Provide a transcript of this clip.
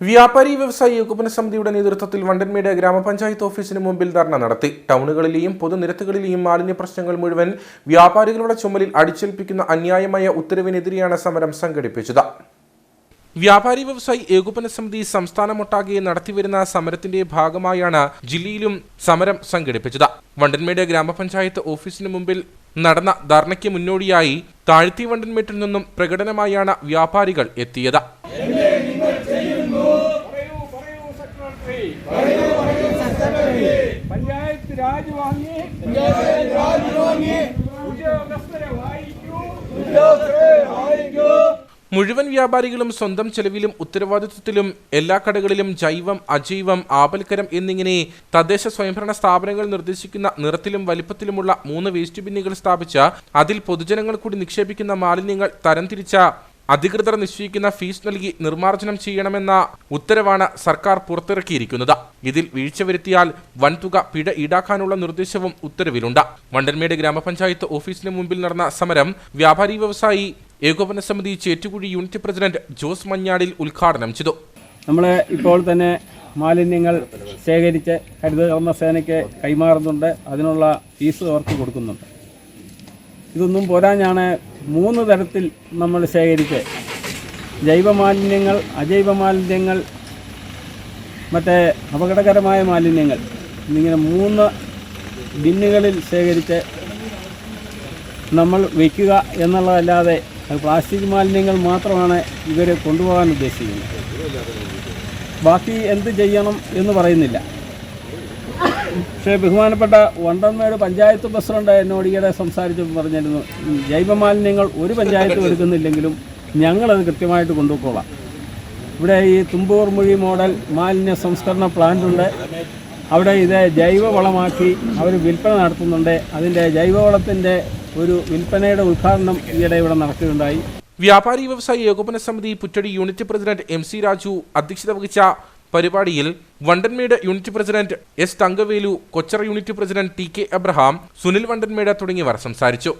വ്യാപാരി വ്യവസായി ഏകോപന സമിതിയുടെ നേതൃത്വത്തിൽ വണ്ടൻമേട് ഗ്രാമപഞ്ചായത്ത് ഓഫീസിന് മുമ്പിൽ ധർണ നടത്തി. ടൗണുകളിലെയും പൊതുനിരത്തുകളിലെയും മാലിന്യ പ്രശ്നങ്ങൾ മുഴുവൻ വ്യാപാരികളുടെ ചുമലിൽ അടിച്ചേൽപ്പിക്കുന്ന അന്യായമായ ഉത്തരവിനെതിരെയാണ് സമരം സംഘടിപ്പിച്ചത്. വ്യാപാരി വ്യവസായി ഏകോപന സമിതി സംസ്ഥാനമൊട്ടാകെ നടത്തിവരുന്ന സമരത്തിന്റെ ഭാഗമായാണ് ജില്ലയിലും സമരം സംഘടിപ്പിച്ചത്. വണ്ടൻമേട് ഗ്രാമപഞ്ചായത്ത് ഓഫീസിന് മുമ്പിൽ നടന്ന ധർണയ്ക്ക് മുന്നോടിയായി താഴ്ത്തി വണ്ടൻമേട്ടിൽ നിന്നും പ്രകടനമായാണ് വ്യാപാരികൾ എത്തിയത്. മുഴുവൻ വ്യാപാരികളും സ്വന്തം ചെലവിലും ഉത്തരവാദിത്വത്തിലും എല്ലാ കടകളിലും ജൈവം അജൈവം ആപൽക്കരം എന്നിങ്ങനെ തദ്ദേശ സ്വയംഭരണ സ്ഥാപനങ്ങൾ നിർദ്ദേശിക്കുന്ന നിറത്തിലും വലിപ്പത്തിലുമുള്ള മൂന്ന് വേസ്റ്റ് ബിന്നുകൾ സ്ഥാപിച്ച അതിൽ പൊതുജനങ്ങൾ കൂടി നിക്ഷേപിക്കുന്ന മാലിന്യങ്ങൾ തരംതിരിച്ച അധികൃതർ നിശ്ചയിക്കുന്ന ഫീസ് നൽകി നിർമ്മാർജനം ചെയ്യണമെന്ന ഉത്തരവാണ് സർക്കാർ പുറത്തിറക്കിയിരിക്കുന്നത്. ഇതിൽ വീഴ്ച വരുത്തിയാൽ വൻതുക പിഴ ഈടാക്കാനുള്ള നിർദ്ദേശവും ഉത്തരവിലുണ്ട്. വണ്ടൻമേട് ഗ്രാമപഞ്ചായത്ത് ഓഫീസിന് മുമ്പിൽ നടന്ന സമരം വ്യാപാരി വ്യവസായി ഏകോപന സമിതി ചേറ്റുകുഴി യൂണിറ്റ് പ്രസിഡന്റ് ജോസ് മഞ്ഞാടിൽ ഉദ്ഘാടനം ചെയ്തു. നമ്മൾ ഇപ്പോൾ തന്നെ മാലിന്യങ്ങൾ ശേഖരിച്ച് ഹരിതകർമ്മ സേനയ്ക്ക് കൈമാറുന്നുണ്ട്. അതിനുള്ള ഫീസ് അവർക്ക് കൊടുക്കുന്നുണ്ട്. ഇതൊന്നും പോരാഞ്ഞാണ് മൂന്ന് തരത്തിൽ നമ്മൾ ശേഖരിച്ച് ജൈവ മാലിന്യങ്ങൾ അജൈവ മാലിന്യങ്ങൾ മറ്റേ അപകടകരമായ മാലിന്യങ്ങൾ. എന്നിങ്ങനെ മൂന്ന് ബിന്നുകളിൽ ശേഖരിച്ച് നമ്മൾ വയ്ക്കുക എന്നുള്ളതല്ലാതെ പ്ലാസ്റ്റിക് മാലിന്യങ്ങൾ മാത്രമാണ് ഇവർ കൊണ്ടുപോകാൻ ഉദ്ദേശിക്കുന്നത്. ബാക്കി എന്ത് ചെയ്യണം എന്ന് പറയുന്നില്ല. പക്ഷേ ബഹുമാനപ്പെട്ട വണ്ടൻമേട് പഞ്ചായത്ത് പ്രസിഡന്റ് എന്നോട് ഈയിടെ സംസാരിച്ച് പറഞ്ഞിരുന്നു ജൈവമാലിന്യങ്ങൾ ഒരു പഞ്ചായത്തും എടുക്കുന്നില്ലെങ്കിലും ഞങ്ങളത് കൃത്യമായിട്ട് കൊണ്ടുപോയിക്കോളാം. ഇവിടെ ഈ തുമ്പൂർ മൊഴി മോഡൽ മാലിന്യ സംസ്കരണ പ്ലാന്റ് ഉണ്ട്. അവിടെ ഇത് ജൈവവളമാക്കി അവർ വിൽപ്പന നടത്തുന്നുണ്ട്. അതിന്റെ ജൈവവളത്തിന്റെ ഒരു വിൽപ്പനയുടെ ഉദ്ഘാടനം ഈയിടെ ഇവിടെ നടക്കുകയുണ്ടായി. വ്യാപാരി വ്യവസായി ഏകോപന സമിതി Puttady unit president M C Raju അധ്യക്ഷത വഹിച്ച പരിപാടിയിൽ Vandanmedu unit president S Thankavelu Kochara unit president T K Abraham Sunil Vandanmedu തുടങ്ങിയവർ സംസാരിച്ചു.